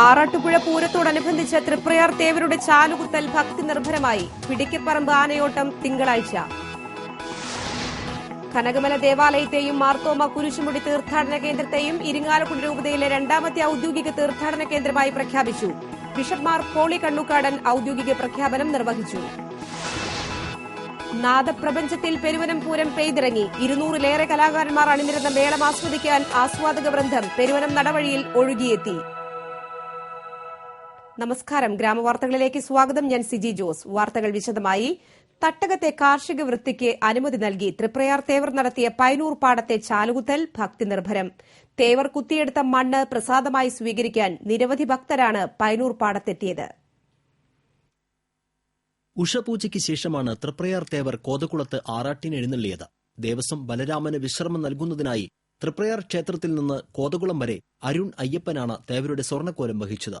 ആറാട്ടുപുഴ പൂരത്തോടനുബന്ധിച്ച് തൃപ്രയാർ തേവരുടെ ചാലുകുത്തൽ ഭക്തി നിർഭരമായി പിടിക്കപ്പറമ്പ് ആനയോട്ടം തിങ്കളാഴ്ച. കനകമല ദേവാലയത്തെയും മാർത്തോമ കുരിശുമുടി തീർത്ഥാടന കേന്ദ്രത്തെയും ഇരിങ്ങാലക്കുട രൂപതയിലെ രണ്ടാമത്തെ ഔദ്യോഗിക തീർത്ഥാടന കേന്ദ്രമായി പ്രഖ്യാപിച്ചു. ബിഷപ്പ്മാർ പോളി കണ്ണുക്കാടൻ ഔദ്യോഗിക പ്രഖ്യാപനം നിർവഹിച്ചു. നാദപ്രപഞ്ചത്തിൽ പെരുവനംപൂരം പെയ്തിറങ്ങി. ഇരുന്നൂറിലേറെ കലാകാരന്മാർ അണിനിരുന്ന മേളം ആസ്വദിക്കാൻ ആസ്വാദക വൃന്ദം പെരുവനം നടവഴിയിൽ ഒഴുകിയെത്തി. നമസ്കാരം. ഗ്രാമവാർത്തകളിലേക്ക് സ്വാഗതം. ഞാൻ സിജി ജോസ്. വാർത്തകൾ വിശദമായി. തട്ടകത്തെ കാർഷിക വൃത്തിക്ക് അനുമതി നൽകി തൃപ്രയാർ തേവർ നടത്തിയ പൈനൂർ പാടത്തെ ചാലുകുത്തൽ ഭക്തി നിർഭരം തേവർ കുത്തിയെടുത്ത മണ്ണ് പ്രസാദമായി സ്വീകരിക്കാൻ നിരവധി ഭക്തരാണ് പൈനൂർ പാടത്തെത്തിയത്. ഉഷപൂജയ്ക്ക് ശേഷമാണ് തൃപ്രയാർ തേവർ കോതകുളത്ത് ആറാട്ടിന് എഴുന്നള്ളിയത്. ദേവസ്വം ബലരാമന് വിശ്രമം നൽകുന്നതിനായി തൃപ്രയാർ ക്ഷേത്രത്തിൽ നിന്ന് കോതകുളം വരെ അരുൺ അയ്യപ്പനാണ് തേവരുടെ സ്വർണക്കോലം വഹിച്ചത്.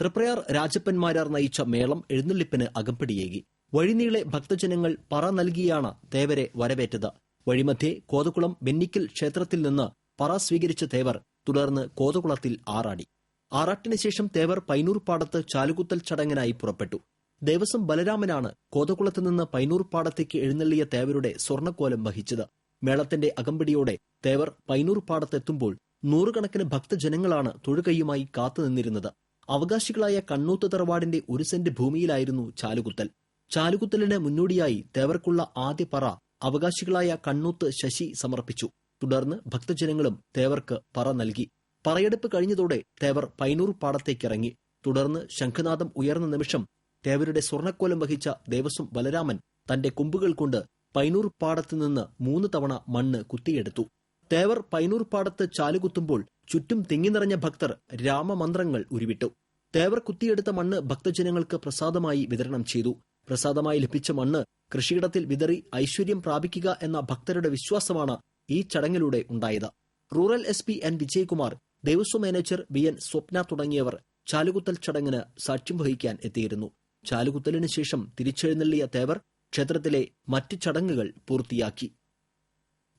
തൃപ്രയാർ രാജപ്പന്മാരാർ നയിച്ച മേളം എഴുന്നള്ളിപ്പിന് അകമ്പടിയേകി. വഴിനീളെ ഭക്തജനങ്ങൾ പറ നൽകിയാണ് തേവരെ വരവേറ്റത്. വഴിമധ്യേ കോതകുളം ബെന്നിക്കൽ ക്ഷേത്രത്തിൽ നിന്ന് പറ സ്വീകരിച്ച തേവർ തുടർന്ന് കോതകുളത്തിൽ ആറാടി. ആറാട്ടിന് ശേഷം തേവർ പൈനൂർ പാടത്ത് ചാലുകുത്തൽ ചടങ്ങിനായി പുറപ്പെട്ടു. ദേവസ്വം ബലരാമനാണ് കോതകുളത്ത് നിന്ന് പൈനൂർ പാടത്തേക്ക് എഴുന്നള്ളിയ തേവരുടെ സ്വർണക്കോലം വഹിച്ചത്. മേളത്തിന്റെ അകമ്പടിയോടെ തേവർ പൈനൂർ പാടത്തെത്തുമ്പോൾ നൂറുകണക്കിന് ഭക്തജനങ്ങളാണ് തൊഴുകൈയുമായി കാത്തുനിന്നിരുന്നത്. അവകാശികളായ കണ്ണൂത്ത് തറവാടിന്റെ ഒരു സെന്റ് ഭൂമിയിലായിരുന്നു ചാലുകുത്തൽ. ചാലുകുത്തലിന് മുന്നോടിയായി തേവർക്കുള്ള ആദ്യ പറ അവകാശികളായ കണ്ണൂത്ത് ശശി സമർപ്പിച്ചു. തുടർന്ന് ഭക്തജനങ്ങളും തേവർക്ക് പറ നൽകി. പറയെടുപ്പ് കഴിഞ്ഞതോടെ തേവർ പൈനൂർ പാടത്തേക്കിറങ്ങി. തുടർന്ന് ശംഖനാഥം ഉയർന്ന നിമിഷം തേവരുടെ സ്വർണക്കോലം വഹിച്ച ദേവസ്വം ബലരാമൻ തന്റെ കൊമ്പുകൾ കൊണ്ട് പൈനൂർ പാടത്ത് നിന്ന് മൂന്ന് തവണ മണ്ണ് കുത്തിയെടുത്തു. തേവർ പൈനൂർ പാടത്ത് ചാലുകുത്തുമ്പോൾ ചുറ്റും തിങ്ങി നിറഞ്ഞ ഭക്തർ രാമമന്ത്രങ്ങൾ ഉരുവിട്ടു. തേവർ കുത്തിയെടുത്ത മണ്ണ് ഭക്തജനങ്ങൾക്ക് പ്രസാദമായി വിതരണം ചെയ്തു. പ്രസാദമായി ലഭിച്ച മണ്ണ് കൃഷിയിടത്തിൽ വിതറി ഐശ്വര്യം പ്രാപിക്കുക എന്ന ഭക്തരുടെ വിശ്വാസമാണ് ഈ ചടങ്ങിലൂടെ ഉണ്ടായത്. Rural S P N Vijayakumar Devaswom manager B N Swapna തുടങ്ങിയവർ ചാലുകുത്തൽ ചടങ്ങിന് സാക്ഷ്യം വഹിക്കാൻ എത്തിയിരുന്നു. ചാലുകുത്തലിന് ശേഷം തിരിച്ചെഴുന്നള്ളിയ തേവർ ക്ഷേത്രത്തിലെ മറ്റ് ചടങ്ങുകൾ പൂർത്തിയാക്കി.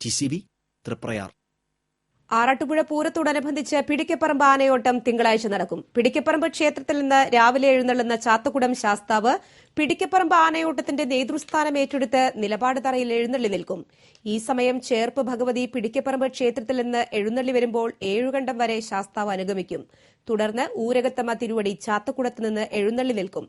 T C B Triprayar. Arattupuzha പൂരത്തോടനുബന്ധിച്ച് പിടിക്കപ്പറമ്പ് ആനയോട്ടം തിങ്കളാഴ്ച നടക്കും. പിടിക്കപ്പറമ്പ് ക്ഷേത്രത്തിൽ നിന്ന് രാവിലെ എഴുന്നള്ളുന്ന ചാത്തക്കുടം ശാസ്താവ് പിടിക്കപ്പറമ്പ് ആനയോട്ടത്തിന്റെ നേതൃസ്ഥാനം ഏറ്റെടുത്ത് നിലപാട് തറയിൽ എഴുന്നള്ളി നിൽക്കും. ഈ സമയം ചേർപ്പ് ഭഗവതി പിടിക്കപ്പറമ്പ് ക്ഷേത്രത്തിൽ നിന്ന് എഴുന്നള്ളി വരുമ്പോൾ ഏഴുകണ്ടം വരെ ശാസ്താവ് അനുഗമിക്കും. തുടർന്ന് ഊരകത്തമ്മ തിരുവടി ചാത്തക്കുടത്ത് നിന്ന് എഴുന്നള്ളി നിൽക്കും.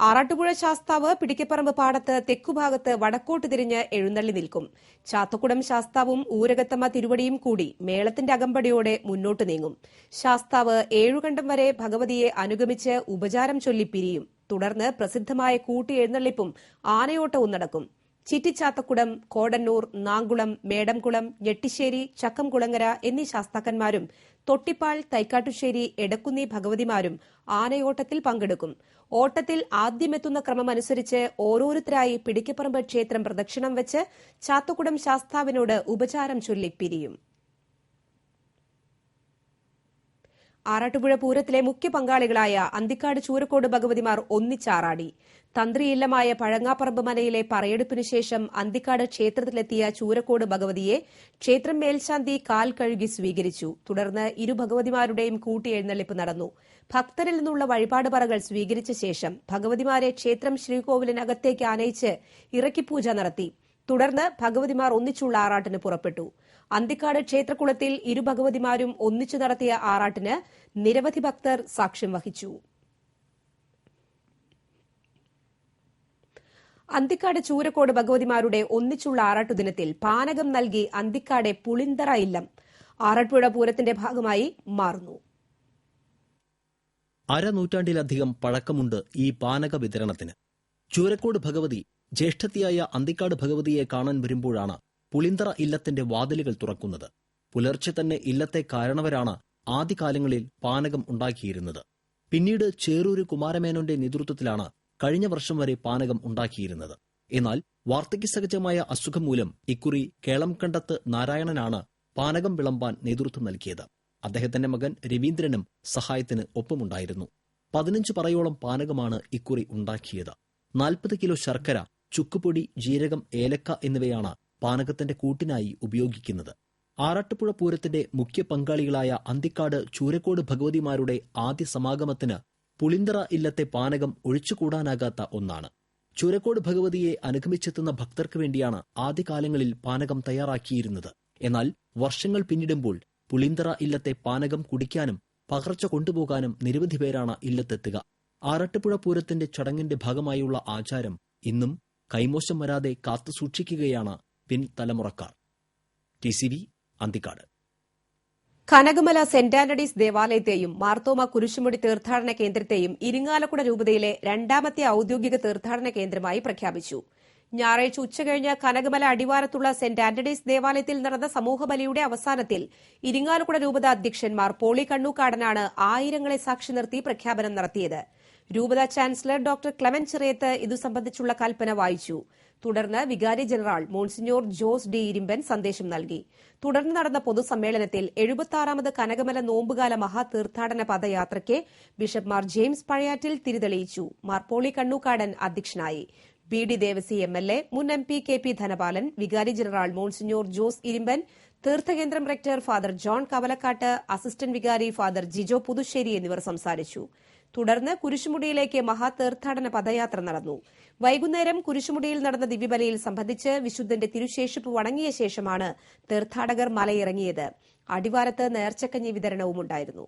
ആറാട്ടുപുഴ ശാസ്താവ് പിടിക്കപ്പറമ്പ് പാടത്ത് തെക്കുഭാഗത്ത് വടക്കോട്ട് തിരിഞ്ഞ് എഴുന്നള്ളി നിൽക്കും. ചാത്തക്കുടം ശാസ്താവും ഊരകത്തമ്മ തിരുവടിയും കൂടി മേളത്തിന്റെ അകമ്പടിയോടെ മുന്നോട്ട് നീങ്ങും. ശാസ്താവ് ഏഴുകണ്ടം വരെ ഭഗവതിയെ അനുഗമിച്ച് ഉപചാരം ചൊല്ലി പിരിയും. തുടർന്ന് പ്രസിദ്ധമായ കൂട്ടി എഴുന്നള്ളിപ്പും ആനയോട്ടവും നടക്കും. ചിറ്റിച്ചാത്തക്കുടം കോടന്നൂർ നാങ്കുളം മേടംകുളം ഞെട്ടിശ്ശേരി ചക്കംകുളങ്ങര എന്നീ ശാസ്താക്കന്മാരും തൊട്ടിപ്പാൾ തൈക്കാട്ടുശ്ശേരി എടക്കുന്നി ഭഗവതിമാരും ആനയോട്ടത്തിൽ പങ്കെടുക്കും. ഓട്ടത്തിൽ ആദ്യമെത്തുന്ന ക്രമമനുസരിച്ച് ഓരോരുത്തരായി പിടിക്കപ്പറമ്പ് ക്ഷേത്രം പ്രദക്ഷിണം വെച്ച് ചാത്തുകുടം ശാസ്താവിനോട് ഉപചാരം ചൊല്ലി പിരിയും. ആറാട്ടുപുഴ പൂരത്തിലെ മുഖ്യ പങ്കാളികളായ അന്തിക്കാട് ചൂരക്കോട് ഭഗവതിമാർ ഒന്നിച്ചാറാടി. തന്ത്രിയില്ലമായ പഴങ്ങാപ്പറമ്പ് മലയിലെ പറയെടുപ്പിനു ശേഷം അന്തിക്കാട് ക്ഷേത്രത്തിലെത്തിയ ചൂരക്കോട് ഭഗവതിയെ ക്ഷേത്രം മേൽശാന്തി കാൽ കഴുകി സ്വീകരിച്ചു. തുടർന്ന് ഇരു ഭഗവതിമാരുടെയും കൂട്ടിയെഴുന്നള്ളിപ്പ് നടന്നു. ഭക്തരിൽ നിന്നുള്ള വഴിപാട് പറകൾ സ്വീകരിച്ച ശേഷം ഭഗവതിമാരെ ക്ഷേത്രം ശ്രീകോവിലിനകത്തേക്ക് ആനയിച്ച് ഇറക്കിപ്പൂജ നടത്തി. തുടർന്ന് ഭഗവതിമാർ ഒന്നിച്ചുള്ള ആറാട്ടിന് പുറപ്പെട്ടു. അന്തിക്കാട് ക്ഷേത്രക്കുളത്തിൽ ഇരു ഭഗവതിമാരും ഒന്നിച്ചു നടത്തിയ ആറാട്ടിന് നിരവധി ഭക്തർ സാക്ഷ്യം വഹിച്ചു. അന്തിക്കാട് ചൂരക്കോട് ഭഗവതിമാരുടെ ഒന്നിച്ചുള്ള ആറാട്ടു ദിനത്തിൽ പാനകം നൽകി അന്തിക്കാടെ പുളിന്തറ ഇല്ലം ആറാട്ടുപുഴ പൂരത്തിന്റെ ഭാഗമായി മാറുന്നു. അരനൂറ്റാണ്ടിലധികം പഴക്കമുണ്ട് ഈ പാനക വിതരണത്തിന്. ചൂരക്കോട് ഭഗവതി ജ്യേഷ്ഠത്തിയായ അന്തിക്കാട് ഭഗവതിയെ കാണാൻ വരുമ്പോഴാണ് പുളിന്തറ ഇല്ലത്തിന്റെ വാതിലുകൾ തുറക്കുന്നത്. പുലർച്ചെ തന്നെ ഇല്ലത്തെ കാരണവരാണ് ആദ്യകാലങ്ങളിൽ പാനകം ഉണ്ടാക്കിയിരുന്നത്. പിന്നീട് ചേറൂര് കുമാരമേനോന്റെ നേതൃത്വത്തിലാണ് കഴിഞ്ഞ വർഷം വരെ പാനകം ഉണ്ടാക്കിയിരുന്നത്. എന്നാൽ വാർദ്ധക്യസഹജമായ അസുഖം മൂലം ഇക്കുറി കേളംകണ്ടത്ത് നാരായണനാണ് പാനകം വിളമ്പാൻ നേതൃത്വം നൽകിയത്. അദ്ദേഹത്തിന്റെ മകൻ രവീന്ദ്രനും സഹായത്തിന് ഒപ്പമുണ്ടായിരുന്നു. പതിനഞ്ച് പറയോളം പാനകമാണ് ഇക്കുറി ഉണ്ടാക്കിയത്. നാൽപ്പത് കിലോ ശർക്കര ചുക്കുപൊടി ജീരകം ഏലക്ക എന്നിവയാണ് പാനകത്തിന്റെ കൂട്ടിനായി ഉപയോഗിക്കുന്നത്. ആറാട്ടുപുഴ പൂരത്തിന്റെ മുഖ്യ പങ്കാളികളായ അന്തിക്കാട് ചൂരക്കോട് ഭഗവതിമാരുടെ ആദ്യ സമാഗമത്തിന് പുളിന്തറ ഇല്ലത്തെ പാനകം ഒഴിച്ചുകൂടാനാകാത്ത ഒന്നാണ്. ചൂരക്കോട് ഭഗവതിയെ അനുഗമിച്ചെത്തുന്ന ഭക്തർക്ക് വേണ്ടിയാണ് ആദ്യകാലങ്ങളിൽ പാനകം തയ്യാറാക്കിയിരുന്നത്. എന്നാൽ വർഷങ്ങൾ പിന്നിടുമ്പോൾ പുളിന്തറ ഇല്ലത്തെ പാനകം കുടിക്കാനും പകർച്ച കൊണ്ടുപോകാനും നിരവധി പേരാണ് ഇല്ലത്തെത്തുക. ആറട്ടുപുഴ പൂരത്തിന്റെ ചടങ്ങിന്റെ ഭാഗമായുള്ള ആചാരം ഇന്നും കൈമോശം വരാതെ കാത്തുസൂക്ഷിക്കുകയാണ് പിൻതലമുറക്കാർ. T C V Anthikad. Kanakamala saint Antony's ദേവാലയത്തെയും Marthoma Kurisumudi തീർത്ഥാടന കേന്ദ്രത്തെയും ഇരിങ്ങാലക്കുട രൂപതയിലെ രണ്ടാമത്തെ ഔദ്യോഗിക തീർത്ഥാടന കേന്ദ്രമായി പ്രഖ്യാപിച്ചു. ഞായറാഴ്ച ഉച്ചകഴിഞ്ഞ് കനകമല അടിവാരത്തുള്ള സെന്റ് ആന്റണീസ് ദേവാലയത്തിൽ നടന്ന സമൂഹബലിയുടെ അവസാനത്തിൽ ഇരിങ്ങാലക്കുട രൂപത അധ്യക്ഷന്മാർ പോളി കണ്ണൂക്കാടനാണ് ആയിരങ്ങളെ സാക്ഷി നിർത്തി പ്രഖ്യാപനം നടത്തിയത്. രൂപത ചാൻസലർ ഡോക്ടർ ക്ലെമൻ ചെറിയത്ത് ഇതു സംബന്ധിച്ചുള്ള കൽപ്പന വായിച്ചു. തുടർന്ന് വികാരി general monsignor Jose D Irimpan സന്ദേശം നൽകി. തുടർന്ന് നടന്ന പൊതുസമ്മേളനത്തിൽ എഴുപത്തിയാറാമത് കനകമല നോമ്പുകാല മഹാതീർത്ഥാടന പദയാത്രയ്ക്ക് ബിഷപ്പ് മാർ ജെയിംസ് പഴയാറ്റിൽ തിരിതെളിയിച്ചു. മാർ പോളി കണ്ണൂക്കാടൻ അധ്യക്ഷനായി. B D Devasi M L A മുൻ M P K P Dhanapalan വികാരി general monsignor Jose ഇരിമ്പൻ തീർത്ഥകേന്ദ്രം rector father John Kavalakkat assistant വികാരി ഫാദർ ജിജോ പുതുശ്ശേരി എന്നിവർ സംസാരിച്ചു. തുടർന്ന് കുരിശുമുടിയിലേക്ക് മഹാതീർത്ഥാടന പദയാത്ര നടന്നു. വൈകുന്നേരം കുരിശുമുടിയിൽ നടന്ന ദിവ്യബലിയിൽ സംബന്ധിച്ച് വിശുദ്ധന്റെ തിരുശേഷിപ്പ് വണങ്ങിയ ശേഷമാണ് തീർത്ഥാടകർ മലയിറങ്ങിയത്. അടിവാരത്ത് നേർച്ചക്കഞ്ഞി വിതരണവുമുണ്ടായിരുന്നു.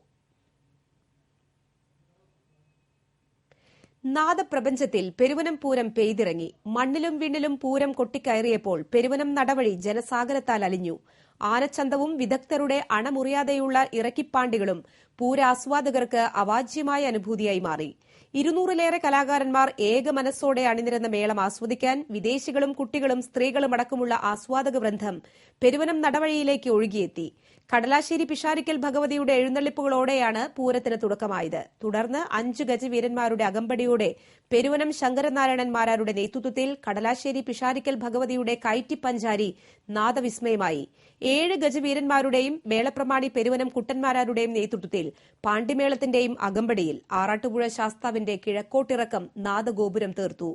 നാദപ്രപഞ്ചത്തിൽ പെരുവനം പൂരം പെയ്തിറങ്ങി. മണ്ണിലും വിണ്ണിലും പൂരം കൊട്ടിക്കയറിയപ്പോൾ പെരുവനം നടവഴി ജനസാഗരത്താൽ അലിഞ്ഞു. ആനച്ചന്തവും വിദഗ്ധരുടെ അണമുറിയാതെയുള്ള ഇറക്കിപ്പാണ്ടികളും പൂരാസ്വാദകർക്ക് അവാജ്യമായ അനുഭൂതിയായി മാറി. ഇരുന്നൂറിലേറെ കലാകാരന്മാർ ഏക മനസ്സോടെ അണിനിരന്ന മേളം ആസ്വദിക്കാൻ വിദേശികളും കുട്ടികളും സ്ത്രീകളും അടക്കമുള്ള ആസ്വാദക വൃന്ദം പെരുവനം നടവഴിയിലേക്ക് ഒഴുകിയെത്തി. കടലാശ്ശേരി പിഷാരിക്കൽ ഭഗവതിയുടെ എഴുന്നള്ളിപ്പുകളോടെയാണ് പൂരത്തിന് തുടക്കമായത്. തുടർന്ന് അഞ്ച് ഗജവീരന്മാരുടെ അകമ്പടിയോടെ പെരുവനം ശങ്കരനാരായണന്മാരാരുടെ നേതൃത്വത്തിൽ കടലാശ്ശേരി പിഷാരിക്കൽ ഭഗവതിയുടെ കയറ്റിപ്പഞ്ചാരി നാദവിസ്മയമായി. ഏഴ് ഗജവീരന്മാരുടെയും മേളപ്രമാണി പെരുവനം കുട്ടന്മാരാരുടെയും നേതൃത്വത്തിൽ പാണ്ഡിമേളത്തിന്റെയും അകമ്പടിയിൽ ആറാട്ടുപുഴ ശാസ്താവിന്റെ കിഴക്കോട്ടിറക്കം നാദഗോപുരം തീർത്തു.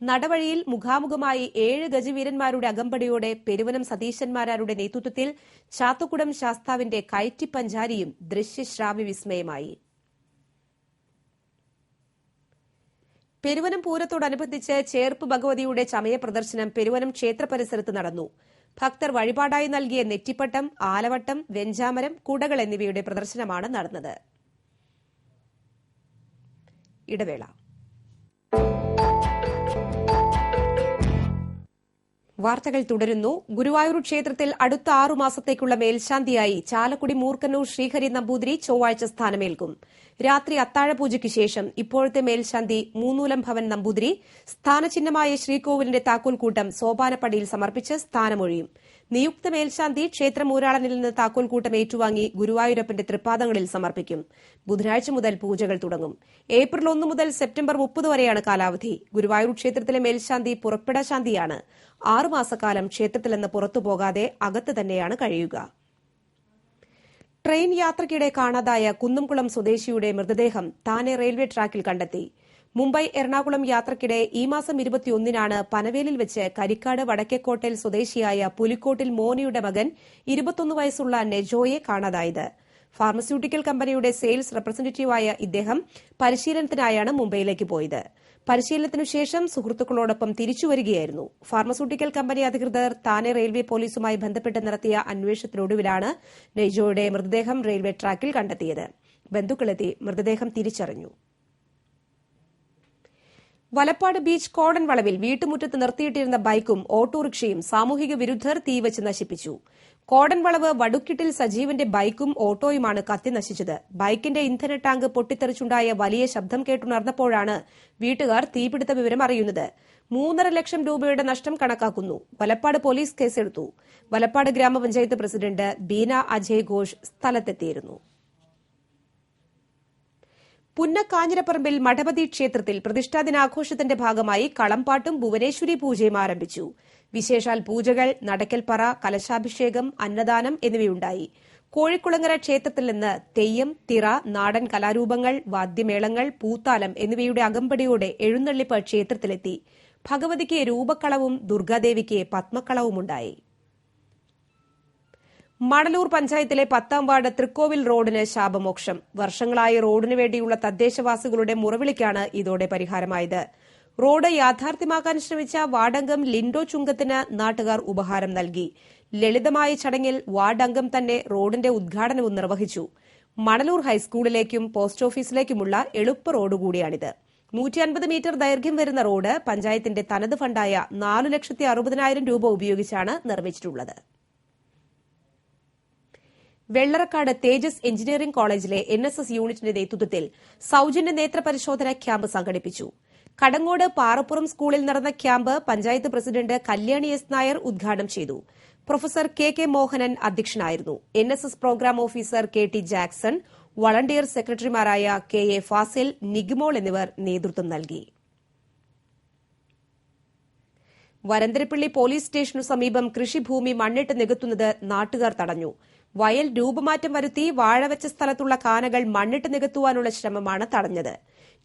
നടവഴിയിൽ മുഖാമുഖമായി ഏഴ് ഗജവീരന്മാരുടെ അകമ്പടിയോടെ പെരുവനം സതീശന്മാരാരുടെ നേതൃത്വത്തിൽ ചാത്തുകുടം ശാസ്താവിന്റെ കയറ്റിപ്പഞ്ചാരിയും ദൃശ്യശ്രാവ്യ വിസ്മയമായി. പെരുവനം പൂരത്തോടനുബന്ധിച്ച് ചേർപ്പ് ഭഗവതിയുടെ ചമയ പ്രദർശനം പെരുവനം ക്ഷേത്ര പരിസരത്ത് നടന്നു. ഭക്തർ വഴിപാടായി നൽകിയ നെറ്റിപ്പട്ടം ആലവട്ടം വെഞ്ചാമരം കുടകൾ എന്നിവയുടെ പ്രദർശനമാണ് നടന്നത്. ഇടവേള വാർത്തകൾ തുടരുന്നു. ഗുരുവായൂർ ക്ഷേത്രത്തിൽ അടുത്ത ആറു മാസത്തേക്കുള്ള മേൽശാന്തിയായി ചാലക്കുടി മൂർക്കന്നൂർ ശ്രീഹരി നമ്പൂതിരി ചൊവ്വാഴ്ച സ്ഥാനമേൽക്കും. രാത്രി അത്താഴപൂജയ്ക്ക് ശേഷം ഇപ്പോഴത്തെ മേൽശാന്തി മൂന്നൂലം ഭവൻ നമ്പൂതിരി സ്ഥാനചിഹ്നമായ ശ്രീകോവിലിന്റെ താക്കോൽക്കൂട്ടം സോപാനപ്പടിയിൽ സമർപ്പിച്ച് സ്ഥാനമൊഴിയും. നിയുക്ത മേൽശാന്തി ക്ഷേത്രമൂരാളനിൽ നിന്ന് താക്കോൽക്കൂട്ടം ഏറ്റുവാങ്ങി ഗുരുവായൂരപ്പന്റെ തൃപ്പാദങ്ങളിൽ സമർപ്പിക്കും. ബുധനാഴ്ച മുതൽ പൂജകൾ തുടങ്ങും. ഏപ്രിൽ ഒന്ന് മുതൽ സെപ്റ്റംബർ മുപ്പത് വരെയാണ് കാലാവധി. ഗുരുവായൂർ ക്ഷേത്രത്തിലെ മേൽശാന്തി പുറപ്പെടശാന്തിയാണ്. ആറുമാസക്കാലം ക്ഷേത്രത്തിൽ നിന്ന് പുറത്തു പോകാതെ അകത്ത് തന്നെയാണ് കഴിയുക. ട്രെയിൻ യാത്രയ്ക്കിടെ കാണാതായ കുന്നംകുളം സ്വദേശിയുടെ മൃതദേഹം താനെ റെയിൽവേ ട്രാക്കിൽ കണ്ടെത്തി. മുംബൈ എറണാകുളം യാത്രയ്ക്കിടെ ഈ മാസം ഇരുപത്തിയൊന്നിനാണ് പനവേലിൽ വെച്ച് കരിക്കാട് വടക്കേക്കോട്ടയിൽ സ്വദേശിയായ പുലിക്കോട്ടിൽ മോനിയുടെ മകൻ ഇരുപത്തൊന്ന് വയസ്സുള്ള നെജോയെ കാണാതായത്. ഫാർമസ്യൂട്ടിക്കൽ കമ്പനിയുടെ സെയിൽസ് റെപ്രസെന്റേറ്റീവായ ഇദ്ദേഹം പരിശീലനത്തിനായാണ് മുംബൈയിലേക്ക് പോയത്. പരിശീലനത്തിനു ശേഷം സുഹൃത്തുക്കളോടൊപ്പം തിരിച്ചുവരികയായിരുന്നു. ഫാർമസ്യൂട്ടിക്കൽ കമ്പനി അധികൃതർ താനെ റെയിൽവേ പോലീസുമായി ബന്ധപ്പെട്ട് നടത്തിയ അന്വേഷണത്തിനൊടുവിലാണ് നെയ്ജോയുടെ മൃതദേഹം റെയിൽവേ ട്രാക്കിൽ കണ്ടെത്തിയത്. ബന്ധുക്കളെത്തി മൃതദേഹം തിരിച്ചറിഞ്ഞു. വലപ്പാട് ബീച്ച് കോടൻ വളവിൽ വീട്ടുമുറ്റത്ത് നിർത്തിയിട്ടിരുന്ന ബൈക്കും ഓട്ടോറിക്ഷയും സാമൂഹിക വിരുദ്ധർ തീവച്ച് നശിപ്പിച്ചു. കോടൻ വളവ് വടുക്കിട്ടിൽ സജീവന്റെ ബൈക്കും ഓട്ടോയുമാണ് കത്തി നശിച്ചത്. ബൈക്കിന്റെ ഇന്ധന ടാങ്ക് പൊട്ടിത്തെറിച്ചുണ്ടായ വലിയ ശബ്ദം കേട്ടുണർന്നപ്പോഴാണ് വീട്ടുകാർ തീപിടുത്ത വിവരം അറിയുന്നത്. മൂന്നര ലക്ഷം രൂപയുടെ നഷ്ടം കണക്കാക്കുന്നു. വലപ്പാട് പോലീസ് കേസെടുത്തു. വലപ്പാട് ഗ്രാമപഞ്ചായത്ത് പ്രസിഡന്റ് ബീന അജയ് ഘോഷ് സ്ഥലത്തെത്തിയിരുന്നു. പുന്നക്കാഞ്ഞിരപ്പറമ്പിൽ മഠപതി ക്ഷേത്രത്തിൽ പ്രതിഷ്ഠാ ദിനാഘോഷത്തിന്റെ ഭാഗമായി കളംപാട്ടും ഭുവനേശ്വരി പൂജയും ആരംഭിച്ചു. വിശേഷാൽ പൂജകൾ നടക്കൽപ്പറ കലശാഭിഷേകം അന്നദാനം എന്നിവയുണ്ടായി. കോഴിക്കുളങ്ങര ക്ഷേത്രത്തിൽ നിന്ന് തെയ്യം തിറ നാടൻ കലാരൂപങ്ങൾ വാദ്യമേളങ്ങൾ പൂത്താലം എന്നിവയുടെ അകമ്പടിയോടെ എഴുന്നള്ളിപ്പ് ക്ഷേത്രത്തിലെത്തി. ഭഗവതിക്ക് രൂപക്കളവും ദുർഗാദേവിക്ക് പത്മക്കളവുമുണ്ടായി. മണലൂർ പഞ്ചായത്തിലെ പത്താം വാർഡ് തൃക്കോവിൽ റോഡിന് ശാപമോക്ഷം. വർഷങ്ങളായി റോഡിനു വേണ്ടിയുള്ള തദ്ദേശവാസികളുടെ മുറവിളിക്കാണ് ഇതോടെ പരിഹാരമായത്. റോഡ് യാഥാർത്ഥ്യമാക്കാൻ ശ്രമിച്ച വാർഡംഗം ലിൻഡോ ചുങ്കത്തിന് നാട്ടുകാർ ഉപഹാരം നൽകി. ലളിതമായ ചടങ്ങിൽ വാർഡംഗം തന്നെ റോഡിന്റെ ഉദ്ഘാടനവും നിർവഹിച്ചു. മണലൂർ ഹൈസ്കൂളിലേക്കും പോസ്റ്റ് ഓഫീസിലേക്കുമുള്ള എളുപ്പ റോഡ് കൂടിയാണിത് നൂറ്റി അൻപത് മീറ്റർ ദൈർഘ്യം വരുന്ന റോഡ് പഞ്ചായത്തിന്റെ തനത് ഫണ്ടായ നാലു ലക്ഷത്തി അറുപതിനായിരം രൂപ ഉപയോഗിച്ചാണ് നിർമ്മിച്ചിട്ടുള്ളത്. വെള്ളറക്കാട് തേജസ് എഞ്ചിനീയറിംഗ് കോളേജിലെ എൻ എസ് എസ് യൂണിറ്റിന്റെ നേതൃത്വത്തിൽ സൌജന്യ നേത്ര പരിശോധന ക്യാമ്പ് സംഘടിപ്പിച്ചു. കടങ്ങോട് പാറപ്പുറം സ്കൂളിൽ നടന്ന camp panchayat president Kalyani S Nair ഉദ്ഘാടനം ചെയ്തു. പ്രൊഫസർ കെ കെ മോഹനൻ അധ്യക്ഷനായിരുന്നു. N S S programme officer K T Jackson volunteer സെക്രട്ടറിമാരായ കെ എ ഫാസിൽ നിഗ്മോൾ എന്നിവർ നേതൃത്വം നൽകി. വരന്തരപ്പള്ളി പോലീസ് സ്റ്റേഷനു സമീപം കൃഷിഭൂമി മണ്ണിട്ട് നികത്തുന്നത് നാട്ടുകാർ തടഞ്ഞു. വയൽ രൂപമാറ്റം വരുത്തി വാഴവെച്ച സ്ഥലത്തുള്ള കാനകൾ മണ്ണിട്ട് നികത്തുവാനുള്ള ശ്രമമാണ് തടഞ്ഞത്.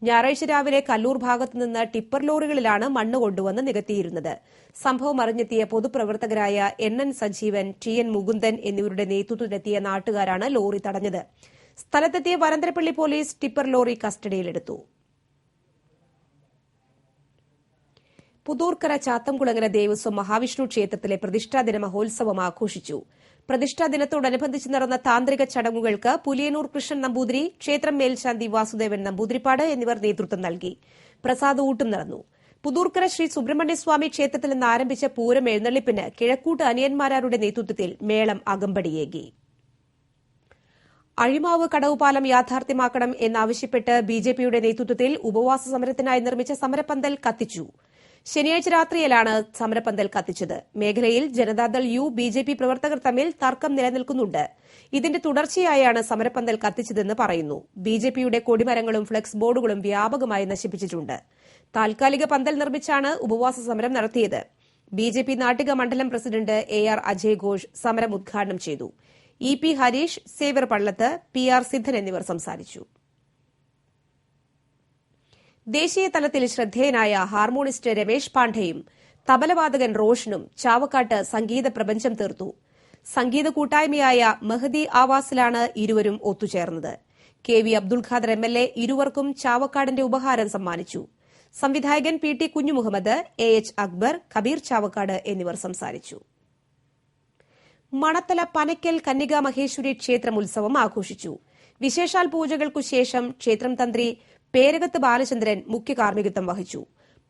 ഞായറാഴ്ച രാവിലെ കല്ലൂർ ഭാഗത്തു നിന്ന് ടിപ്പർ ലോറികളിലാണ് മണ്ണ് കൊണ്ടുവന്ന് നികത്തിയിരുന്നത്. സംഭവം അറിഞ്ഞെത്തിയ പൊതുപ്രവർത്തകരായ N N Sajeevan T N Mukundan എന്നിവരുടെ നേതൃത്വത്തിലെത്തിയ നാട്ടുകാരാണ് ലോറി തടഞ്ഞത്. സ്ഥലത്തെത്തിയ വരന്തരപ്പള്ളി പോലീസ് ടിപ്പർ ലോറി കസ്റ്റഡിയിലെടുത്തു. പുതൂർക്കര ചാത്തംകുളങ്ങര ദേവസ്വം മഹാവിഷ്ണു ക്ഷേത്രത്തിലെ പ്രതിഷ്ഠാദിന മഹോത്സവം ആഘോഷിച്ചു. പ്രതിഷ്ഠാ ദിനത്തോടനുബന്ധിച്ച് നടന്ന താന്ത്രിക ചടങ്ങുകൾക്ക് പുലിയനൂർ കൃഷ്ണൻ നമ്പൂതിരി ക്ഷേത്രം മേൽശാന്തി വാസുദേവൻ നമ്പൂതിരിപ്പാട് എന്നിവർ നേതൃത്വം നൽകി. പ്രസാദഊട്ടും നടന്നു. പുതൂർക്കര ശ്രീ സുബ്രഹ്മണ്യസ്വാമി ക്ഷേത്രത്തിൽ നിന്ന് ആരംഭിച്ച പൂരം എഴുന്നള്ളിപ്പിന് കിഴക്കൂട്ട് അനിയന്മാരാരുടെ നേതൃത്വത്തിൽ മേളം അകമ്പടിയേകി. അഴിമാവ് കടവുപാലം യാഥാർത്ഥ്യമാക്കണം എന്നാവശ്യപ്പെട്ട് ബിജെപിയുടെ നേതൃത്വത്തിൽ ഉപവാസ സമരത്തിനായി നിർമ്മിച്ച സമരപ്പന്തൽ കത്തിച്ചു. ശനിയാഴ്ച രാത്രിയിലാണ് സമരപ്പന്തൽ കത്തിച്ചത്. മേഖലയിൽ ജനതാദൾ യു ബിജെപി പ്രവർത്തകർ തമ്മിൽ തർക്കം നിലനിൽക്കുന്നുണ്ട്. ഇതിന്റെ തുടർച്ചയായാണ് സമരപ്പന്തൽ കത്തിച്ചതെന്ന് പറയുന്നു. ബിജെപിയുടെ കൊടിമരങ്ങളും ഫ്ലെക്സ് ബോർഡുകളും വ്യാപകമായി നശിപ്പിച്ചിട്ടുണ്ട്. താൽക്കാലിക പന്തൽ നിർമ്മിച്ചാണ് ഉപവാസ സമരം നടത്തിയത്. ബിജെപി നാട്ടിക മണ്ഡലം president A R Ajay Ghosh സമരം ഉദ്ഘാടനം ചെയ്തു. E P Harish Sevar Pallath P R Sidhan എന്നിവർ സംസാരിച്ചു. ദേശീയ തലത്തിൽ ശ്രദ്ധേയനായ ഹാർമോണിസ്റ്റ് രമേഷ് പാണ്ഡെയും തബലവാദകൻ റോഷനും ചാവക്കാട്ട് സംഗീത പ്രപഞ്ചം തീർത്തു. സംഗീത കൂട്ടായ്മയായ മഹദി ആവാസിലാണ് ഇരുവരും ഒത്തുചേർന്നത്. K V Abdul Khader M L A ഇരുവർക്കും ചാവക്കാടിന്റെ ഉപഹാരം സമ്മാനിച്ചു. സംവിധായകൻ P T Kunjumuhammad A H Akbar Kabir Chavakkad എന്നിവർ സംസാരിച്ചു. മണത്തല പനക്കൽ കന്യക മഹേശ്വരി ക്ഷേത്രം ഉത്സവം ആഘോഷിച്ചു. വിശേഷാൽ പൂജകൾക്കു ശേഷം ക്ഷേത്രം തന്ത്രി പേരകത്ത് ബാലചന്ദ്രൻ മുഖ്യ കാർമ്മികത്വം വഹിച്ചു.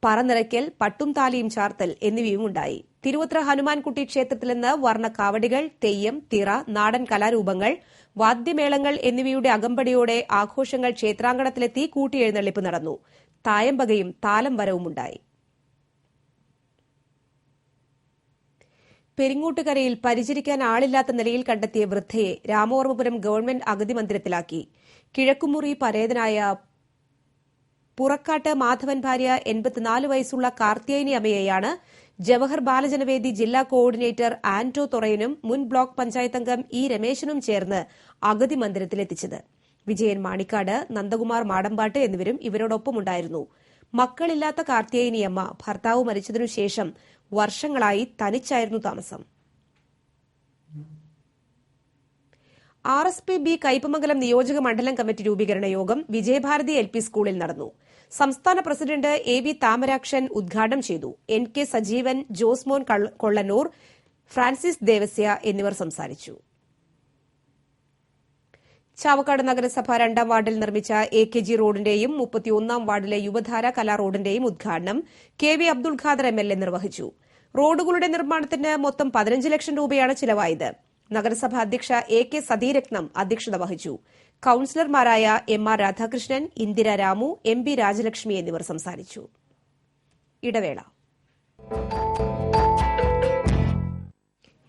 പറനിറയ്ക്കൽ പട്ടും താലിയും ചാർത്തൽ എന്നിവയും ഉണ്ടായി തിരുവത്ര ഹനുമാൻകുട്ടി ക്ഷേത്രത്തിൽ നിന്ന് വർണ കാവടികൾ തെയ്യം തിറ നാടൻ കലാരൂപങ്ങൾ വാദ്യമേളങ്ങൾ എന്നിവയുടെ അകമ്പടിയോടെ ആഘോഷങ്ങൾ ക്ഷേത്രാങ്കണത്തിലെത്തി കൂട്ടിയെഴുന്നള്ളിപ്പ് നടന്നു. തായമ്പകയും താലം വരവുമുണ്ടായി. പെരിങ്ങോട്ടുകരയിൽ പരിചരിക്കാൻ ആളില്ലാത്ത നിലയിൽ കണ്ടെത്തിയ വൃദ്ധയെ രാമവർമ്മപുരം ഗവൺമെന്റ് അഗതി മന്ദിരത്തിലാക്കി. കിഴക്കുമുറി പരേതനായ പുറക്കാട്ട് മാധവൻ ഭാര്യ എൺപത്തിനാല് വയസ്സുള്ള കാർത്തിയായനി അമ്മയെയാണ് ജവഹർ ബാലജനവേദി ജില്ലാ കോർഡിനേറ്റർ ആന്റോ തൊറയനും മുൻ ബ്ലോക്ക് പഞ്ചായത്ത് അംഗം ഇ രമേശനും ചേർന്ന് അഗതി മന്ദിരത്തിലെത്തിച്ചത് വിജയൻ മാണിക്കാട് നന്ദകുമാർ മാടമ്പാട്ട് എന്നിവരും ഇവരോടൊപ്പമുണ്ടായിരുന്നു. മക്കളില്ലാത്ത കാർത്തിയായനിയമ്മ ഭർത്താവ് മരിച്ചതിനുശേഷം വർഷങ്ങളായി തനിച്ചായിരുന്നു താമസം. R S P B Kaipamangalam നിയോജക മണ്ഡലം കമ്മിറ്റി രൂപീകരണ യോഗം വിജയഭാരതി എൽ പി സ്കൂളിൽ നടന്നു. സംസ്ഥാന പ്രസിഡന്റ് എ വി താമരാക്ഷൻ ഉദ്ഘാടനം ചെയ്തു. N K Sajeevan Josemon Kollannur Francis Devasya എന്നിവർ സംസാരിച്ചു. ചാവക്കാട് നഗരസഭ രണ്ടാം വാർഡിൽ നിർമ്മിച്ച എ കെ ജി റോഡിന്റെയും മുപ്പത്തിയൊന്നാം വാർഡിലെ യുവധാര കലാ റോഡിന്റെയും ഉദ്ഘാടനം K V Abdul Khader M L A നിർവഹിച്ചു. റോഡുകളുടെ നിർമ്മാണത്തിന് മൊത്തം പതിനഞ്ച് ലക്ഷം രൂപയാണ് ചിലവായത്. നഗരസഭ അധ്യക്ഷ എ കെ സതീരത്നം അധ്യക്ഷത വഹിച്ചു. കൌൺസിലർമാരായ M R Radhakrishnan Indira Ramu M B Rajalakshmi എന്നിവർ സംസാരിച്ചു. ഇടവേള.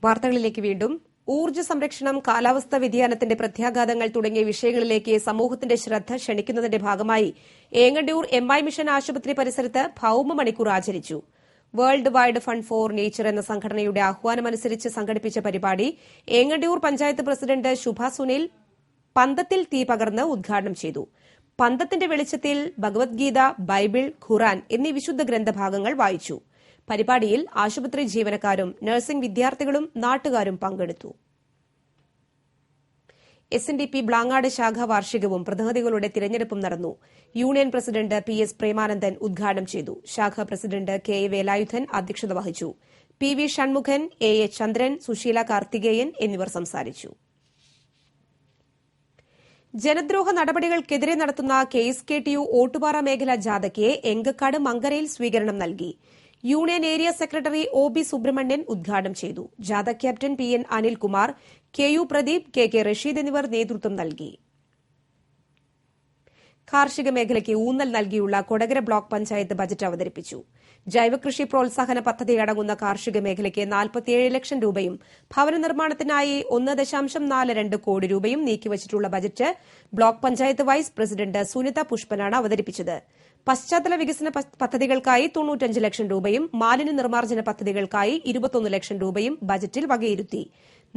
വാർത്തകളിലേക്ക് വീണ്ടും. ഊർജ സംരക്ഷണം കാലാവസ്ഥാ വ്യതിയാനത്തിന്റെ പ്രത്യാഘാതങ്ങൾ തുടങ്ങിയ വിഷയങ്ങളിലേക്ക് സമൂഹത്തിന്റെ ശ്രദ്ധ ക്ഷണിക്കുന്നതിന്റെ ഭാഗമായി ഏങ്ങണ്ടൂർ എം ഐ മിഷൻ ആശുപത്രി പരിസരത്ത് ഭൌമ മണിക്കൂർ ആചരിച്ചു. World Wide Fund for Nature എന്ന സംഘടനയുടെ ആഹ്വാനമനുസരിച്ച് സംഘടിപ്പിച്ച പരിപാടി ഏങ്ങണ്ടിയൂർ പഞ്ചായത്ത് പ്രസിഡന്റ് ശുഭ സുനിൽ പന്തത്തിൽ തീ പകർന്ന് ഉദ്ഘാടനം ചെയ്തു. പന്തത്തിന്റെ വെളിച്ചത്തിൽ ഭഗവത്ഗീത ബൈബിൾ ഖുറാൻ എന്നീ വിശുദ്ധ ഗ്രന്ഥഭാഗങ്ങൾ വായിച്ചു. പരിപാടിയിൽ ആശുപത്രി ജീവനക്കാരും നഴ്സിംഗ് വിദ്യാർത്ഥികളും നാട്ടുകാരും പങ്കെടുത്തു. S N D P Blangad ശാഖ വാർഷികവും പ്രതിനിധികളുടെ തിരഞ്ഞെടുപ്പും നടന്നു. Union president P S Premanandan ഉദ്ഘാടനം ചെയ്തു. ശാഖ പ്രസിഡന്റ് കെ എ വേലായുധൻ അധ്യക്ഷത വഹിച്ചു. P V Shanmukhan A A Chandran Susheela Karthikeyan എന്നിവർ സംസാരിച്ചു. ജനദ്രോഹ നടപടികൾക്കെതിരെ നടത്തുന്ന K S K T U Ottupara മേഖല ജാഥയ്ക്ക് എങ്കക്കാട് മങ്കരയിൽ സ്വീകരണം നൽകി. Union area secretary O B Subrahmanyan ഉദ്ഘാടനം ചെയ്തു. ജാഥ captain P N Anilkumar K U Pradeep K K Rasheed എന്നിവർ നേതൃത്വം നൽകി. കാർഷിക മേഖലയ്ക്ക് ഊന്നൽ നൽകിയുള്ള കൊടകര ബ്ലോക്ക് പഞ്ചായത്ത് ബജറ്റ് അവതരിപ്പിച്ചു. ജൈവകൃഷി പ്രോത്സാഹന പദ്ധതി അടങ്ങുന്ന കാർഷിക മേഖലയ്ക്ക് നാൽപ്പത്തിയേഴ് ലക്ഷം രൂപയും ഭവന നിർമ്മാണത്തിനായി ഒന്ന് ദശാംശം നാല് രണ്ട് കോടി രൂപയും നീക്കിവച്ചിട്ടുള്ള budget block panchayat vice president Sunitha പുഷ്പനാണ് അവതരിപ്പിച്ചത്. പശ്ചാത്തല വികസന പദ്ധതികൾക്കായി തൊണ്ണൂറ്റഞ്ച് ലക്ഷം രൂപയും മാലിന്യ നിർമ്മാർജന പദ്ധതികൾക്കായി ഇരുപത്തൊന്ന് ലക്ഷം രൂപയും ബജറ്റിൽ വകയിരുത്തി.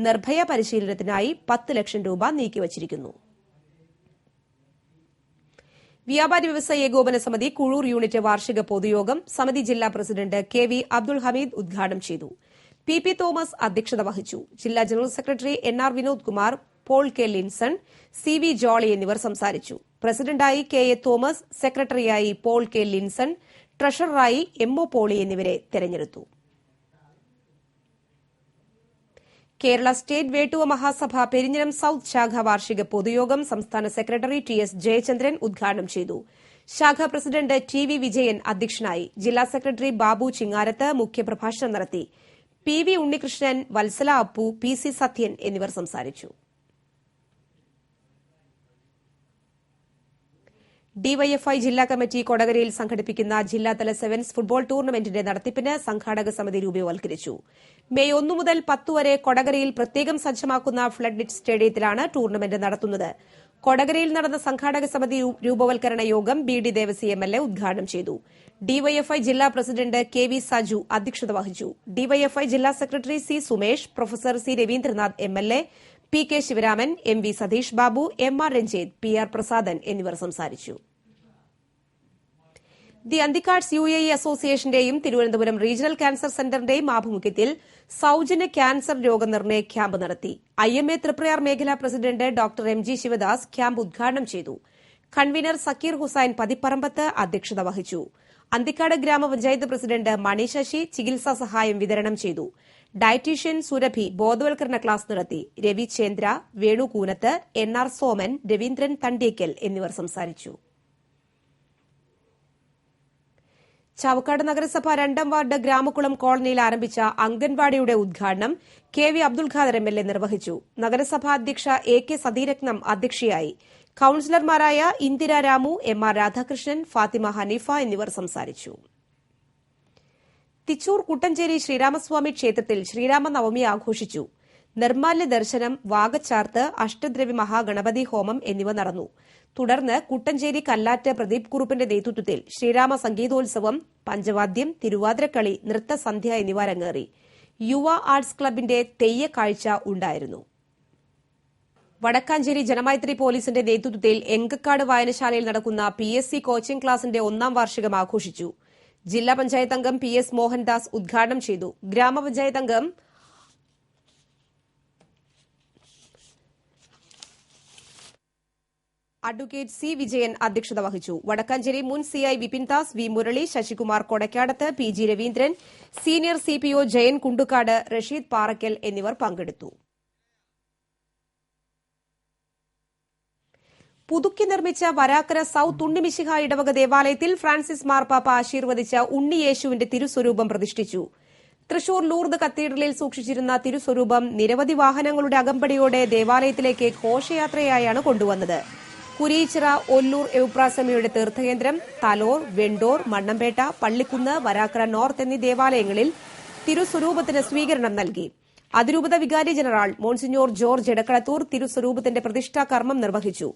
നിർഭയ പരിശീലനത്തിനായി പത്ത് ലക്ഷം രൂപ നീക്കിവച്ചിരിക്കുന്നു. വ്യാപാരി വ്യവസായ ഏകോപന സമിതി കുഴൂർ യൂണിറ്റ് വാർഷിക പൊതുയോഗം സമിതി ജില്ലാ president K V Abdul Hameed ഉദ്ഘാടനം ചെയ്തു. പി പി തോമസ് അധ്യക്ഷത വഹിച്ചു. ജില്ലാ general secretary N R Vinod Kumar Paul K Linson C V Jolly എന്നിവർ സംസാരിച്ചു. പ്രസിഡന്റായി കെ എ തോമസ് സെക്രട്ടറിയായി പോൾ കെ ലിൻസൺ ട്രഷററായി എം ഒ പോളി എന്നിവരെ തെരഞ്ഞെടുത്തു. കേരള സ്റ്റേറ്റ് വേട്ടുവ മഹാസഭ പെരിഞ്ഞനം സൌത്ത് ശാഖ വാർഷിക പൊതുയോഗം സംസ്ഥാന സെക്രട്ടറി ടി എസ് ജയചന്ദ്രൻ ഉദ്ഘാടനം ചെയ്തു. ശാഖ പ്രസിഡന്റ് ടി വി വിജയൻ അധ്യക്ഷനായി ജില്ലാ സെക്രട്ടറി ബാബു ചിങ്ങാരത്ത് മുഖ്യപ്രഭാഷണം നടത്തി. P V Unnikrishnan Vatsala Appu P C Sathyan എന്നിവർ സംസാരിച്ചു. ഡിവൈഎഫ്ഐ ജില്ലാ കമ്മിറ്റി കൊടകരയിൽ സംഘടിപ്പിക്കുന്ന ജില്ലാതല സെവൻസ് ഫുട്ബോൾ ടൂർണമെന്റിന്റെ നടത്തിപ്പിന് സംഘാടക സമിതി രൂപവൽക്കരിച്ചു. മെയ് ഒന്നു മുതൽ പത്ത് വരെ കൊടകരയിൽ പ്രത്യേകം സജ്ജമാക്കുന്ന ഫ്ലഡ് ലിറ്റ് സ്റ്റേഡിയത്തിലാണ് ടൂർണമെന്റ് നടത്തുന്നത്. കൊടകരയിൽ നടന്ന സംഘാടക സമിതി രൂപവൽക്കരണ യോഗം B D Devasi M L A ഉദ്ഘാടനം ചെയ്തു. ഡിവൈഎഫ്ഐ ജില്ലാ പ്രസിഡന്റ് കെ വി സജു അധ്യക്ഷത വഹിച്ചു. ഡിവൈഎഫ്ഐ ജില്ലാ secretary C Sumesh professor C Raveendranath M L A P K Sivaraman M V Satheesh Babu M R Ranjith P R Prasadan എന്നിവർ സംസാരിച്ചു. The അന്തിക്കാട്സ് U A അസോസിയേഷന്റെയും Thiruvananthapuram regional cancer സെന്ററിന്റെയും ആഭിമുഖ്യത്തിൽ സൌജന്യ cancer രോഗനിർണയ ക്യാമ്പ് നടത്തി. ഐ എം എ തൃപ്രയാർ മേഖലാ president doctor M G Sivadas camp ഉദ്ഘാടനം ചെയ്തു. കൺവീനർ സക്കീർ ഹുസൈൻ പതിപ്പറമ്പത്ത് അധ്യക്ഷത വഹിച്ചു. അന്തിക്കാട് ഗ്രാമപഞ്ചായത്ത് പ്രസിഡന്റ് മണി ശശി ചികിത്സാ സഹായം വിതരണം ചെയ്തു. ഡയറ്റീഷ്യൻ സുരഭി ബോധവൽക്കരണ ക്ലാസ് നടത്തി. രവി വേണുകൂനത്ത് വേണു കൂനത്ത് എൻ ആർ സോമൻ രവീന്ദ്രൻ തണ്ടേക്കൽ എന്നിവർ സംസാരിച്ചു. ചാവക്കാട് നഗരസഭ രണ്ടാം വാർഡ് ഗ്രാമക്കുളം കോളനിയിൽ ആരംഭിച്ച അംഗൻവാടിയുടെ ഉദ്ഘാടനം K V Abdul Khader M L A നിർവഹിച്ചു. നഗരസഭാ അധ്യക്ഷ എ കെ സതീരത്നം അധ്യക്ഷയായി. കൌൺസിലർമാരായ ഇന്ദിര രാമു എം ആർ രാധാകൃഷ്ണൻ ഫാത്തിമ ഹനീഫ എന്നിവർ സംസാരിച്ചു. തിച്ചൂർ കുട്ടഞ്ചേരി ശ്രീരാമസ്വാമി ക്ഷേത്രത്തിൽ ശ്രീരാമനവമി ആഘോഷിച്ചു. നിർമാല്യ ദർശനം വാഗച്ചാർത്ത് അഷ്ടദ്രവി മഹാഗണപതി ഹോമം എന്നിവ നടന്നു. തുടർന്ന് കുട്ടഞ്ചേരി കല്ലാറ്റ് പ്രദീപ് കുറുപ്പിന്റെ നേതൃത്വത്തിൽ ശ്രീരാമ സംഗീതോത്സവം പഞ്ചവാദ്യം തിരുവാതിരക്കളി നൃത്തസന്ധ്യ എന്നിവ അരങ്ങേറി. യുവ ആർട്സ് ക്ലബിന്റെ തെയ്യക്കാഴ്ച ഉണ്ടായിരുന്നു. വടക്കാഞ്ചേരി ജനമൈത്രി പോലീസിന്റെ നേതൃത്വത്തിൽ എങ്കക്കാട് വായനശാലയിൽ നടക്കുന്ന പി എസ് സി കോച്ചിംഗ് ക്ലാസിന്റെ ഒന്നാം വാർഷികം ആഘോഷിച്ചു. ജില്ലാ പഞ്ചായത്ത് അംഗം പി എസ് മോഹൻദാസ് ഉദ്ഘാടനം ചെയ്തു. ഗ്രാമപഞ്ചായത്ത് അംഗം അഡ്വക്കേറ്റ് സി വിജയൻ അധ്യക്ഷത വഹിച്ചു. വടക്കാഞ്ചേരി മുൻ CI Vipin Das V Murali Sasikumar Kodakkadath P G Raveendran senior CPO Jayan Kundukkad Rasheed Paraykkal എന്നിവർ പങ്കെടുത്തു. പുതുക്കി നിർമ്മിച്ച വരാക്കര സൌത്ത് ഉണ്ണിമിശിഹ ഇടവക ദേവാലയത്തിൽ ഫ്രാൻസിസ് മാർപ്പാപ്പ ആശീർവദിച്ച ഉണ്ണിയേശുവിന്റെ തിരുസ്വരൂപം പ്രതിഷ്ഠിച്ചു. തൃശൂർ ലൂർദ് കത്തീഡ്രലിൽ സൂക്ഷിച്ചിരുന്ന തിരുസ്വരൂപം നിരവധി വാഹനങ്ങളുടെ അകമ്പടിയോടെ ദേവാലയത്തിലേക്ക് ഘോഷയാത്രയായാണ് കൊണ്ടുവന്നത്. കുരീച്ചിറ ഒല്ലൂർ എവുപ്രാസമിയുടെ തീർത്ഥകേന്ദ്രം തലോർ വെണ്ടോർ മണ്ണമ്പേട്ട പള്ളിക്കുന്ന് വരാക്കര നോർത്ത് എന്നീ ദേവാലയങ്ങളിൽ തിരുസ്വരൂപത്തിന് സ്വീകരണം നൽകി. അതിരൂപത വികാരി ജനറൽ മോൺസിഞ്ഞോർ ജോർജ് എടക്കളത്തൂർ തിരുസ്വരൂപത്തിന്റെ പ്രതിഷ്ഠാ കർമ്മം നിർവഹിച്ചു.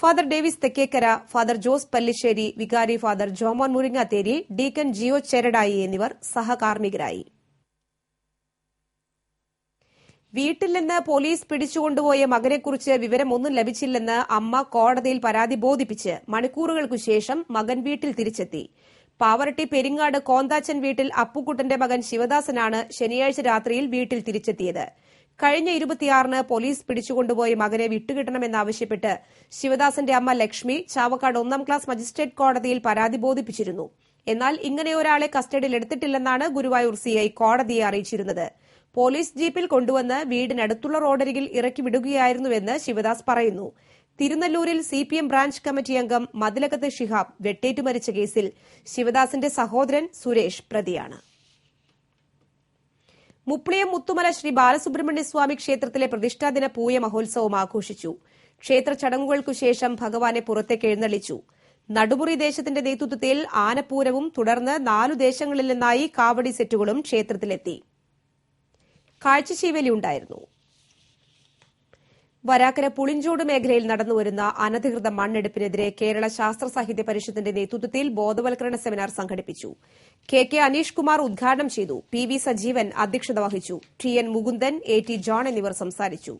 Father Davis Thekkekara father Jose Pallissery വികാരി ഫാദർ ജോമോൻ മുരിങ്ങാത്തേരി ഡീക്കൻ ജിയോ ചെരടായി എന്നിവർ സഹകാർമ്മികരായി. വീട്ടിൽ നിന്ന് പോലീസ് പിടിച്ചുകൊണ്ടുപോയ മകനെക്കുറിച്ച് വിവരമൊന്നും ലഭിച്ചില്ലെന്ന് അമ്മ കോടതിയിൽ പരാതി ബോധിപ്പിച്ച് മണിക്കൂറുകൾക്കു ശേഷം മകൻ വീട്ടിൽ തിരിച്ചെത്തി. പാവറട്ടി പെരിങ്ങാട് കോന്താച്ചൻ വീട്ടിൽ അപ്പുക്കുട്ടന്റെ മകൻ ശിവദാസനാണ് ശനിയാഴ്ച രാത്രിയിൽ വീട്ടിൽ തിരിച്ചെത്തിയത്. കഴിഞ്ഞ ഇരുപത്തിയാറിന് പോലീസ് പിടിച്ചുകൊണ്ടുപോയി മകനെ വിട്ടുകിട്ടണമെന്നാവശ്യപ്പെട്ട് ശിവദാസന്റെ അമ്മ ലക്ഷ്മി ചാവക്കാട് ഒന്നാം ക്ലാസ് മജിസ്ട്രേറ്റ് കോടതിയിൽ പരാതി ബോധിപ്പിച്ചിരുന്നു. എന്നാൽ ഇങ്ങനെയൊരാളെ കസ്റ്റഡിയിൽ എടുത്തിട്ടില്ലെന്നാണ് ഗുരുവായൂർ സിഐ കോടതിയെ അറിയിച്ചിരുന്നത്. പോലീസ് ജീപ്പിൽ കൊണ്ടുവന്ന് വീടിനടുത്തുള്ള റോഡരികിൽ ഇറക്കി വിടുകയായിരുന്നുവെന്ന് ശിവദാസ് പറയുന്നു. തിരുനെല്ലൂരിൽ C P M branch committee അംഗം മതിലകത്ത് ഷിഹാബ് വെട്ടേറ്റു മരിച്ച കേസിൽ ശിവദാസിന്റെ സഹോദരൻ സുരേഷ് പ്രതിയാണ്. മുപ്ലിയം മുത്തുമല ശ്രീ ബാലസുബ്രഹ്മണ്യ സ്വാമി ക്ഷേത്രത്തിലെ പ്രതിഷ്ഠാദിന പൂയ മഹോത്സവം ആഘോഷിച്ചു. ക്ഷേത്ര ചടങ്ങുകൾക്കു ശേഷം ഭഗവാനെ പുറത്തേക്ക് എഴുന്നള്ളിച്ചു. നടുമുറി ദേശത്തിന്റെ നേതൃത്വത്തിൽ ആനപ്പൂരവും തുടർന്ന് നാലു ദേശങ്ങളിൽ നിന്നായി കാവടി സെറ്റുകളും ക്ഷേത്രത്തിലെത്തി. കാഴ്ചശീവേലിയുണ്ടായിരുന്നു. വരാക്കര പുളിഞ്ചോട് മേഖലയിൽ നടന്നുവരുന്ന അനധികൃത മണ്ണെടുപ്പിനെതിരെ കേരള ശാസ്ത്ര സാഹിത്യ പരിഷത്തിന്റെ നേതൃത്വത്തിൽ ബോധവൽക്കരണ സെമിനാർ സംഘടിപ്പിച്ചു. കെ കെ അനീഷ് കുമാർ ഉദ്ഘാടനം ചെയ്തു. പി വി സജീവൻ അധ്യക്ഷത വഹിച്ചു. T N Mukundan A T John എന്നിവർ സംസാരിച്ചു.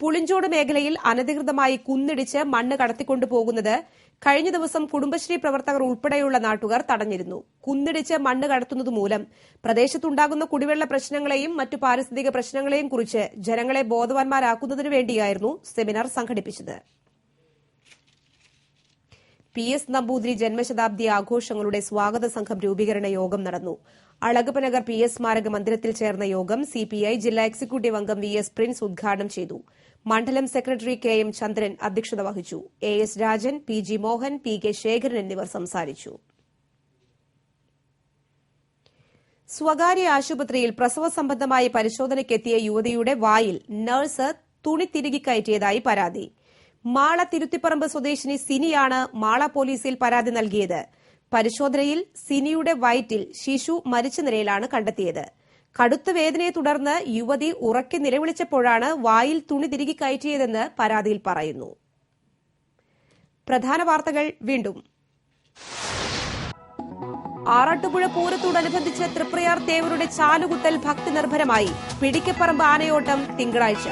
പുളിഞ്ചോട് മേഖലയിൽ അനധികൃതമായി കുന്നിടിച്ച് മണ്ണ് കടത്തിക്കൊണ്ടുപോകുന്നത് കഴിഞ്ഞ ദിവസം കുടുംബശ്രീ പ്രവർത്തകർ ഉൾപ്പെടെയുള്ള നാട്ടുകാർ തടഞ്ഞിരുന്നു. കുന്നിടിച്ച് മണ്ണ് കടത്തുന്നത് മൂലം പ്രദേശത്തുണ്ടാകുന്ന കുടിവെള്ള പ്രശ്നങ്ങളെയും മറ്റു പാരിസ്ഥിതിക പ്രശ്നങ്ങളെയും കുറിച്ച് ജനങ്ങളെ ബോധവാന്മാരാക്കുന്നതിനു വേണ്ടിയായിരുന്നു സെമിനാർ സംഘടിപ്പിച്ചത്. പി എസ് നമ്പൂതിരി ജന്മശതാബ്ദി ആഘോഷങ്ങളുടെ സ്വാഗത സംഘം രൂപീകരണ യോഗം നടന്നു. അളകപ്പനഗർ പി എസ് സ്മാരക മന്ദിരത്തിൽ ചേർന്ന യോഗം സിപിഐ ജില്ലാ എക്സിക്യൂട്ടീവ് അംഗം വി എസ് പ്രിൻസ് ഉദ്ഘാടനം ചെയ്തു. മണ്ഡലം സെക്രട്ടറി കെ എം ചന്ദ്രൻ അധ്യക്ഷത വഹിച്ചു. A S Rajan P G Mohan P K Sekharan എന്നിവർ സംസാരിച്ചു. സ്വകാര്യ ആശുപത്രിയിൽ പ്രസവ സംബന്ധമായ പരിശോധനയ്ക്കെത്തിയ യുവതിയുടെ വായിൽ നഴ്സ് തുണി തിരികെ കയറ്റിയതായി പരാതി. മാള തിരുത്തിപ്പറമ്പ് സ്വദേശിനി സിനിയാണ് മാള പോലീസിൽ പരാതി നൽകിയത്. പരിശോധനയിൽ സിനിയുടെ വയറ്റിൽ ശിശു മരിച്ച നിലയിലാണ് കണ്ടെത്തിയത്. കടുത്ത വേദനയെ തുടർന്ന് യുവതി ഉറക്കി നിലവിളിച്ചപ്പോഴാണ് വായിൽ തുണി തിരികെ കയറ്റിയതെന്ന് പരാതിയിൽ പറയുന്നു. പ്രധാന വാർത്തകൾ വീണ്ടും. ആറാട്ടുപുഴ പൂരത്തോടനുബന്ധിച്ച് തൃപ്രയാർ തേവരുടെ ചാലുകുത്തൽ ഭക്തി നിർഭരമായി. പിടിക്കപ്പറമ്പ് ആനയോട്ടം തിങ്കളാഴ്ച.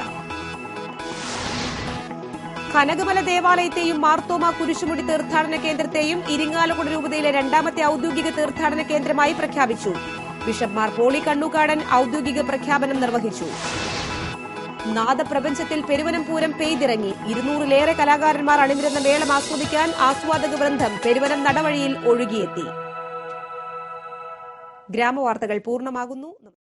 കനകമല ദേവാലയത്തെയും മാർത്തോമ കുരിശുമുടി തീർത്ഥാടന കേന്ദ്രത്തെയും ഇരിങ്ങാലക്കുട രൂപതയിലെ രണ്ടാമത്തെ ഔദ്യോഗിക തീർത്ഥാടന കേന്ദ്രമായി പ്രഖ്യാപിച്ചു. ബിഷപ്പ്മാർ പോളി കണ്ണുകാടൻ ഔദ്യോഗിക പ്രഖ്യാപനം നിർവഹിച്ചു. നാദപ്രപഞ്ചത്തിൽ പെരുവനംപൂരം പെയ്തിറങ്ങി. ഇരുന്നൂറിലേറെ കലാകാരന്മാർ അണിനിരുന്ന മേളം ആസ്വദിക്കാൻ ആസ്വാദക വൃന്ദം പെരുവനം നടവഴിയിൽ ഒഴുകിയെത്തി. ഗ്രാമവാർത്തകൾ പൂർണമാകുന്നു.